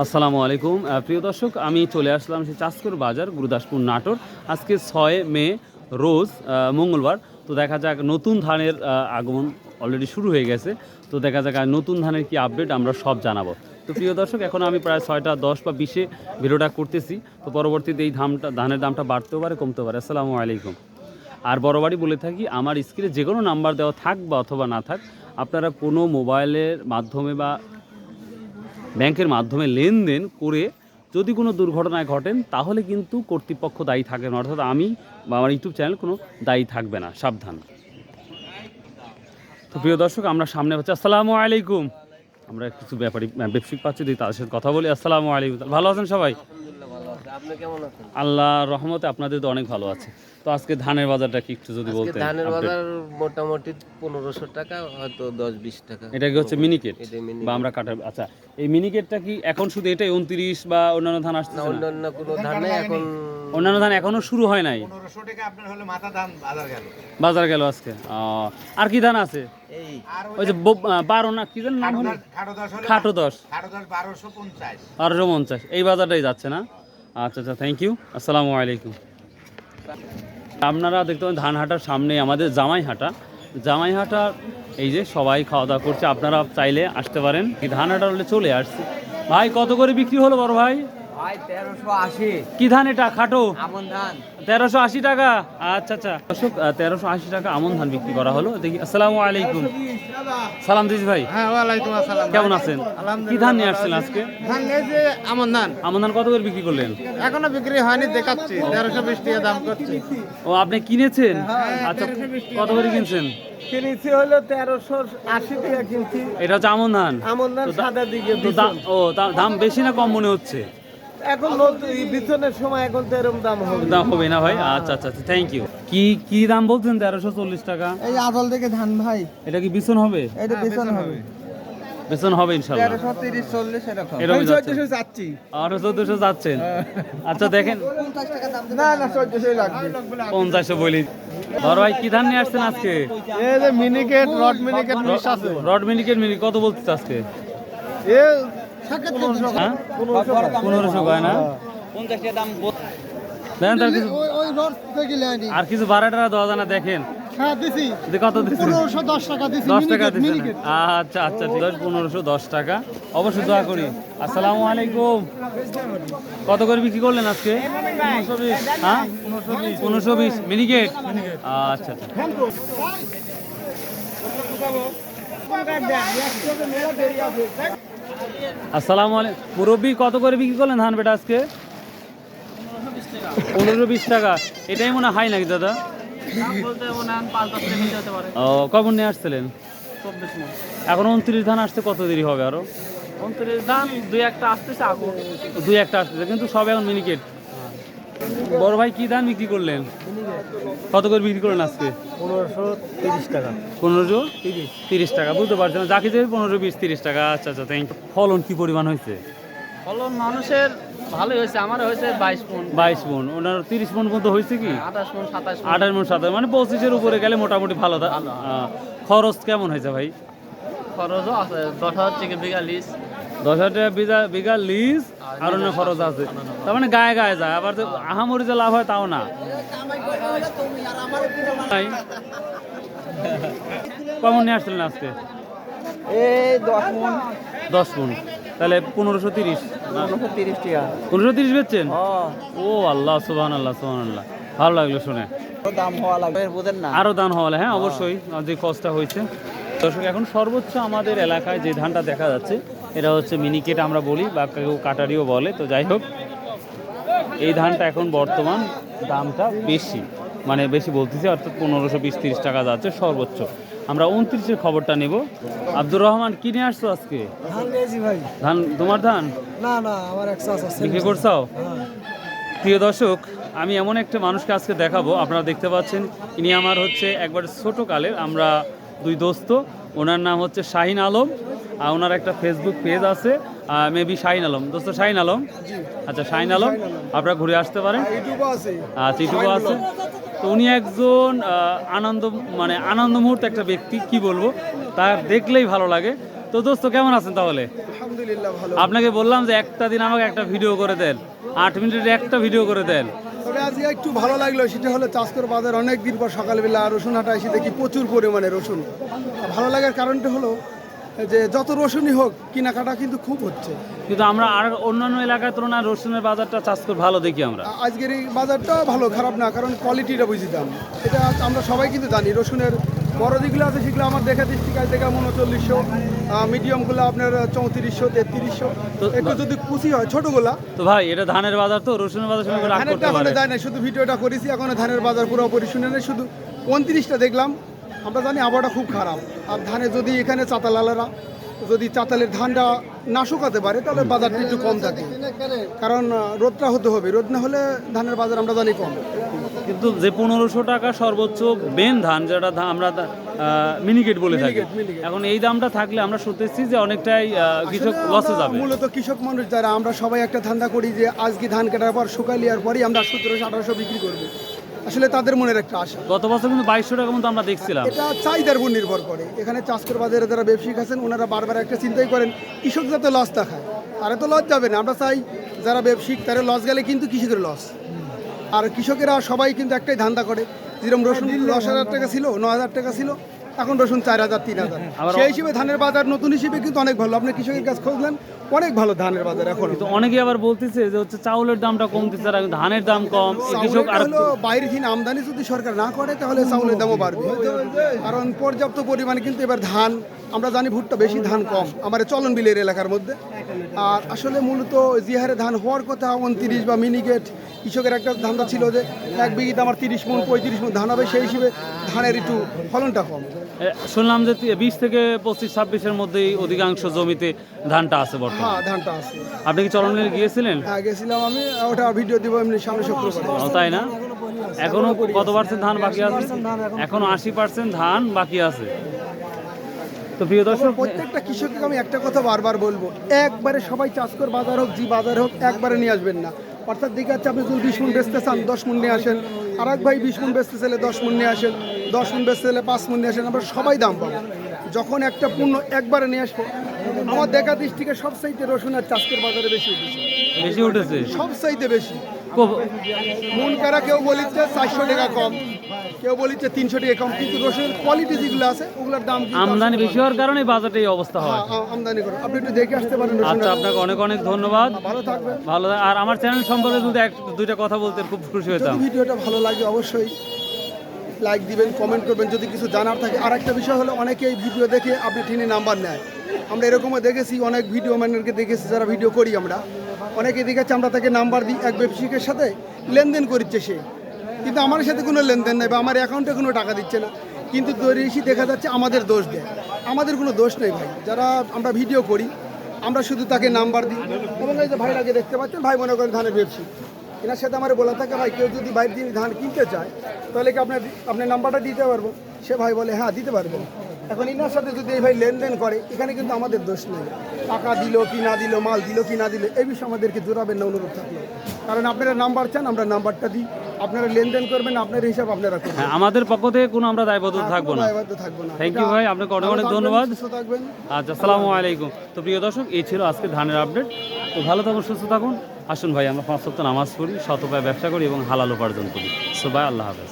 আসসালামু আলাইকুম। প্রিয় দর্শক, আমি চলে আসলাম সেই চাষকর বাজার, গুরুদাসপুর নাটোর। আজকে ছয় মে, রোজ মঙ্গলবার। তো দেখা যাক নতুন ধানের আগমন অলরেডি শুরু হয়ে গেছে। তো দেখা যাক নতুন ধানের কি আপডেট আমরা সব জানাব। তো প্রিয় দর্শক, এখন আমি প্রায় ছয়টা দশ বা বিশে ভিডিওটা করতেছি। তো পরবর্তীতে এই ধামটা, ধানের দামটা বাড়তেও পারে, কমতেও পারে। আসসালামু আলাইকুম। আর বড়বারই বলে থাকি, আমার স্ক্রিনে যে কোনো নাম্বার দেওয়া থাক বা অথবা না থাক, আপনারা কোনো মোবাইলের মাধ্যমে বা ব্যাংকের মাধ্যমে লেনদেন করে যদি কোনো দুর্ঘটনায় ঘটেন, তাহলে কিন্তু কর্তৃপক্ষ দায়ী থাকবে না অর্থাৎ আমি বা আমার ইউটিউব চ্যানেল কোনো দায়ী থাকবে না। সাবধান। তো প্রিয় দর্শক, আমরা সামনে পাচ্ছি আসসালামু আলাইকুম। আমরা কিছু ব্যাপারী ব্যবসায়িক পাচ্ছি তাদের সাথে কথা বলি। আসসালামু আলাইকুম। ভালো আছেন সবাই? আল্লাহ রহমতে আপনাদের তো অনেক ভালো আছে। তো আজকে ধানের বাজারটা কি একটু যদি আজকে বলতেন ধানের বাজার মোটামুটি পনেরোশো টাকা হয়তো দশ বিশ টাকা। এটা কি হচ্ছে মিনিকেট বা আমরা কাটার আচ্ছা এই মিনিকেটটা কি এখন শুধু এটাই উনত্রিশ বা অন্যান্য ধান আসছে অন্যান্য কোনো ধান এখন অন্যান্য ধান এখনও শুরু হয় নাই? পনেরোশো টাকা আপনার হলো মাথা দাম বাজার গেল। আজকে। আহ, আর কি ধান আছে? ওই যে বারো না কি ধান নাম হলো? খাটো দশ খাটো দশ। খাটো দশ বারোশো পঞ্চাশ। বারোশো পঞ্চাশ। এই বাজারটাই যাচ্ছে না? আচ্ছা আচ্ছা থ্যাংক ইউ আসসালামু আলাইকুম। আপনারা দেখতে পাবেন ধান হাটার সামনে আমাদের জামাইহাটা। হাটা জামাই হাটা এই যে সবাই খাওয়া দাওয়া করছে, আপনারা চাইলে আসতে পারেন। এই ধান হাটা হলে চলে আসছে। ভাই, কত করে বিক্রি হলো বড় ভাই? কি ধান এটা? খাটো? তেরোশো আশি টাকা? আচ্ছা আচ্ছা। দর্শক তেরোশো আশি টাকা আমন ধান বিক্রি করা হলো। দেখি আসসালামু আলাইকুম। সালাম দিস ভাই। হ্যাঁ ওয়ালাইকুম আসসালাম। কেমন আছেন? কি ধান নিয়ে আসছেন আজকে? ধান এই যে আমন ধান। আমন ধান কত করে বিক্রি করলেন? এখনও বিক্রি হয়নি দেখাচ্ছি। তেরোশো বিশ টাকা দাম করছি। ও আপনি কিনেছেন? আচ্ছা কত করে কিনছেন? কিনেছি হলো তেরোশো আশি টাকা কিনছি। এটা হচ্ছে আমন ধান। আমন ধান সাদা দিকে ও দাম বেশি না কম মনে হচ্ছে? এখন বিছনের সময় এখন তো এরকম দাম হবে। দাম হবে না ভাই? আচ্ছা আচ্ছা থ্যাংক ইউ কি কি দাম বলছেন তেরোশো চল্লিশ টাকা? এই আদল থেকে ধান ভাই। এটা কি বিছন হবে? এটা বিছন হবে। বেতন হবে ইনশাল্লাহ তেরোশো এরকম। এরকম যাচ্ছে। যাচ্ছি। আরও চোদ্দশো যাচ্ছেন। আচ্ছা দেখেন। না না চোদ্দশোই লাগবে। পঞ্চাশশো বলি। বড় ভাই কি ধান নিয়ে আসছেন আজকে? এই যে মিনিকেট রড মিনিকেট মিক্স আছে। রড মিনিকেট মিনি কত বলছিস আজকে? এ হ্যাঁ পনেরোশো কয় না? দেখেন তার কিছু ওই রড থেকে লেনি আর কিছু বারোটা দেওয়া যায় না দেখেন। হ্যাঁ কত পনেরোশো দশ টাকা দশ টাকা আচ্ছা আচ্ছা আছে। পনেরোশো দশ টাকা। অবশ্যই দোয়া করি। আসসালামু আলাইকুম। কত করে বিক্রি করলেন আজকে? হ্যাঁ পনেরোশো বিশ। মিনিকেট? আচ্ছা আচ্ছা। আসসালামু আলাইকুম। মুরব্বি কত করে বিক্রি করলেন ধান বেটা আজকে? পনেরো বিশ টাকা। এটাই মনে হয় হাই নাকি দাদা? ও কখন নিয়ে আসছিলেন? এখন উনত্রিশ ধান আসতে কত দেরি হবে আরও? উনত্রিশ ধান দুই একটা আসতেছে দুই একটা আসতেছে কিন্তু সব এখন মিনিকেট বড় ভাই কি দাম বিক্রি করলেন? কত করে বিক্রি করলেন আজকে? পনেরোশো তিরিশ টাকা। পনেরোশো তিরিশ। টাকা বুঝতে পারছেন যা কিছু পনেরো বিশ তিরিশ টাকা আচ্ছা আচ্ছা থ্যাংক ফলন কি পরিমাণ হয়েছে? ফলন মানুষের ভালোই হয়েছে আমার হয়েছে বাইশ মন। বাইশ মন ওনার তিরিশ মন পর্যন্ত হয়েছে কি? আঠাশ মন সাতাশ আঠাশ মন সাতাশ মানে পঁচিশের উপরে গেলে মোটামুটি ভালো খরচ কেমন হয়েছে ভাই? খরচও আছে দশ হাজার থেকে বিঘা দশ হাজার টাকা বিঘা বিঘা লিজ আর অন্য খরচ আছে। তার মানে গায়ে গায়ে যায়। আবার আহামরি যে লাভ হয় তাও না। কেমন নিয়ে আসছিলেন আজকে? দশ মন। দশ মন। তাহলে পনেরোশো তিরিশ। পনেরোশো তিরিশ টাকা। পনেরোশো তিরিশ বেচছেন? ও। আল্লাহ সুবাহান আল্লাহ সুবাহান আল্লাহ ভালো লাগল শুনে। দাম হওয়া লাগবে। বোঝেন না। আরও দান হওয়ালে হ্যাঁ অবশ্যই। যে কষ্টটা হয়েছে। দর্শক এখন সর্বোচ্চ আমাদের এলাকায় যে ধানটা দেখা যাচ্ছে এটা হচ্ছে মিনিকেট আমরা বলি বা কেউ কাটারিও বলে তো যাই হোক। এই ধানটা এখন বর্তমান দামটা বেশি মানে বেশি বলতেছি অর্থাৎ পনেরোশো বিশ তিরিশ টাকা যাচ্ছে সর্বোচ্চ। আমরা উনত্রিশের খবরটা নেব। আব্দুর রহমান কিনে আসছো আজকে? ধান তোমার ধান? না না আমার বিক্রি করছাও? প্রিয় দর্শক আমি এমন একটা মানুষকে আজকে দেখাবো। আপনারা দেখতে পাচ্ছেন ইনি আমার হচ্ছে একবার ছোট কালের আমরা দুই দোস্ত। ওনার নাম হচ্ছে শাহিন আলম। ওনার একটা ফেসবুক পেজ আছে মেবি শাহিন আলম। দোস্ত শাহিন আলম? আচ্ছা শাহিন আলম? আপনারা ঘুরে আসতে পারেন। আচ্ছা ইউটিউবে আছে। তো উনি একজন আনন্দ মানে আনন্দ মুহূর্ত একটা ব্যক্তি কি বলব? তার দেখলেই ভালো লাগে। তো দোস্ত কেমন আছেন তাহলে? আপনাকে বললাম যে একটা দিন আমাকে একটা ভিডিও করে দেন। আট মিনিটের একটা ভিডিও করে দেন। তবে আজকে একটু ভালো লাগল সেটা হলো চাষকর বাজার অনেক দিন পর সকালবেলা রসুন হাটা এসে দেখি প্রচুর পরিমাণে রসুন। ভালো লাগার কারণটা হলো যে যত রসুনই হোক কেনাকাটা কিন্তু খুব হচ্ছে। কিন্তু আমরা আর অন্যান্য এলাকার তুলনায় রসুনের বাজারটা চাষ করে ভালো দেখি আমরা। আজকের এই বাজারটা ভালো খারাপ না কারণ কোয়ালিটিটা বুঝি দাম। এটা আমরা সবাই কিন্তু জানি রসুনের বড় যেগুলো আছে সেগুলো আমার দেখা দৃষ্টিকে আজ দেখা উনচল্লিশশো মিডিয়ামগুলো আপনার চৌত্রিশশো তেত্রিশশো। তো- একটু যদি কুচি হয় ছোটোগুলা। তো ভাই এটা ধানের বাজার তো রসুনের বাজার সঙ্গে ধানেরটা যায় না শুধু ভিডিওটা করেছি এখন ধানের বাজার পুরোপুরি শুনে নেই শুধু উনত্রিশটা দেখলাম। আমরা জানি আবহাওয়াটা খুব খারাপ। আর ধানে যদি এখানে চাতালালেরা যদি চাতালের ধানটা না শুকাতে পারে তাহলে বাজারটা একটু কম থাকে। কারণ রোদটা হতে হবে। রোদ না হলে ধানের বাজার আমরা জানি কম। কিন্তু যে পনেরোশো টাকা সর্বোচ্চ বেন ধান যেটা আমরা মিনিকেট বলে থাকি। এখন এই দামটা থাকলে আমরা শুনতেছি যে অনেকটাই কৃষক লসে যাবে। মূলত কৃষক মানুষ যারা আমরা সবাই একটা ধান্দা করি যে আজকে ধান কাটার পর শুকালিয়ার পরই আমরা সতেরোশো আঠারোশো বিক্রি করব। আসলে তাদের মনের একটা আশা। গত বছর কিন্তু বাইশশো টাকা মতো আমরা দেখছিলাম। এটা চাহিদার উপর নির্ভর করে। এখানে চাষকর বাজারে যারা ব্যবসায়িক আছেন ওনারা বারবার একটা চিন্তাই করেন কৃষক যাতে লস দেখায়। খায় তারা তো লস যাবে না। আমরা চাই যারা ব্যবসায়িক তারা লস গেলে কিন্তু কৃষকের লস আর কৃষকেরা সবাই কিন্তু একটাই ধান্দা করে। যেরকম রসুন দশ হাজার টাকা ছিল ন হাজার টাকা ছিল এখন রসুন চার হাজার তিন হাজার। সেই হিসেবে ধানের বাজার নতুন হিসেবে কিন্তু অনেক ভালো। আপনি কৃষকের কাছে খুঁজলেন অনেক ভালো ধানের বাজার এখন। তো অনেকে আবার বলতেছে যে হচ্ছে চাউলের দামটা কমতেছে আর ধানের দাম কম। কৃষক আর বাইরে থেকে আমদানি যদি সরকার না করে তাহলে চাউলের দামও বাড়বে। কারণ পর্যাপ্ত পরিমাণে কিন্তু এবার ধান আমরা জানি ভুট্টা বেশি ধান কম। আমার চলন বিলের এলাকার মধ্যে। আর আসলে মূলত যে হারে ধান হওয়ার কথা উনত্রিশ বা মিনিকেট কৃষকের একটা ধান্দা ছিল যে এক বিঘিতে আমার তিরিশ মন পঁয়ত্রিশ মন ধান হবে সেই হিসেবে ধানের একটু ফলনটা কম। শুনলাম যে বিশ থেকে পঁচিশ ছাব্বিশের মধ্যেই অধিকাংশ জমিতে ধানটা আছে বর্তমানে। হ্যাঁ ধানটা আছে। আপনি কি চরণ গিয়েছিলেন? হ্যাঁ গেছিলাম আমি। ওটা ভিডিও দিব এমনি সামনে শুক্রবার। ও, তাই না? এখনও কত পার্সেন্ট ধান বাকি আছে। এখনও আশি পার্সেন্ট ধান বাকি আছে। তো প্রিয় দর্শক প্রত্যেকটা কৃষককে আমি একটা কথা বারবার বলব একবারে সবাই চাষকর বাজার হোক জি বাজার হোক একবারে নিয়ে আসবেন না। অর্থাৎ দেখে যাচ্ছে আপনি যদি বিশ মন বেচতে চান দশ মন নিয়ে আসেন। আর এক ভাই বিশ মন বেচতে চাইলে দশ মন নিয়ে আসেন দশ মন বেচতে চাইলে পাঁচ মন নিয়ে আসেন আমরা সবাই দাম পাবো। যখন একটা পণ্য একবারে নিয়ে আসব আমার দেখা দৃষ্টিকে সব সাইতে রসুন আর চাষকের বাজারে বেশি উঠেছে। বেশি উঠেছে। সব সাইতে বেশি। কো- মন কারা কেউ বলিচ্ছে চারশো টাকা কম কেউ বলিচ্ছে তিনশো টাকা কম কিন্তু রসুনের কোয়ালিটি যেগুলো আছে ওগুলোর দাম আমদানি বেশি হওয়ার কারণে বাজারটা এই অবস্থা হয়। আমদানি করে আপনি একটু দেখে আসতে পারেন আচ্ছা আপনাকে অনেক অনেক ধন্যবাদ। ভালো থাকবেন। ভালো আর আমার চ্যানেল সম্পর্কে যদি এক দুইটা কথা বলতেন খুব খুশি হতাম। ভিডিওটা ভালো লাগে অবশ্যই লাইক দিবেন কমেন্ট করবেন যদি কিছু জানার থাকে। আর একটা বিষয় হলো অনেকে এই ভিডিও দেখে আপনি ঠিনে নাম্বার নেয়। আমরা এরকমও দেখেছি অনেক ভিডিও ম্যানেরকে দেখেছি যারা ভিডিও করি আমরা। অনেকে দেখেছি আমরা তাকে নাম্বার দিই এক ব্যবসায়িকের সাথে, লেনদেন করছে সে। কিন্তু আমার সাথে কোনো লেনদেন নেই বা আমার অ্যাকাউন্টে কোনো টাকা দিচ্ছে না। কিন্তু দরিয়েছি দেখা যাচ্ছে আমাদের দোষ দেয়। আমাদের কোনো দোষ নেই ভাই। যারা আমরা ভিডিও করি, আমরা শুধু তাকে নাম্বার দিই। এবং এই যে ভাইরাকে দেখতে পাচ্ছেন, ভাই মনে করেন ধানের ব্যবসায়ী। এনার সাথে আমার বলা থাকে, ভাই, কেউ যদি বাইরে দিয়ে ধান কিনতে চায়, তাহলে কি আপনার আপনার নাম্বারটা দিতে পারব? সে ভাই বলে হ্যাঁ দিতে পারব। এখন ইনার সাথে যদি এই ভাই লেনদেন করে এখানে কিন্তু আমাদের দোষ নেই। টাকা দিল কি না দিল মাল দিল কি না দিল এই বিষয়ে আমাদেরকে জোরাবেন না অনুরোধ থাকল। কারণ আপনারা নাম্বার চান আমরা নাম্বারটা দিই। আপনারা লেনদেন করবেন আপনার হিসাব আপনারা করবেন। হ্যাঁ আমাদের পক্ষ থেকে কোনো আমরা দায়বদ্ধ থাকব না। দায়বদ্ধ থাকব না। থ্যাংক ইউ ভাই আপনাকে অনেক অনেক ধন্যবাদ। সুস্থ থাকবেন। আচ্ছা আসসালামু আলাইকুম। তো প্রিয় দর্শক এই ছিল আজকে ধানের আপডেট। তো ভালো থাকুন সুস্থ থাকুন। আসুন ভাই আমরা পাঁচ সপ্তাহ নামাজ পড়ি শতপায় ব্যবসা করি এবং হালাল উপার্জন করি। সো ভাই আল্লাহ হাফেজ।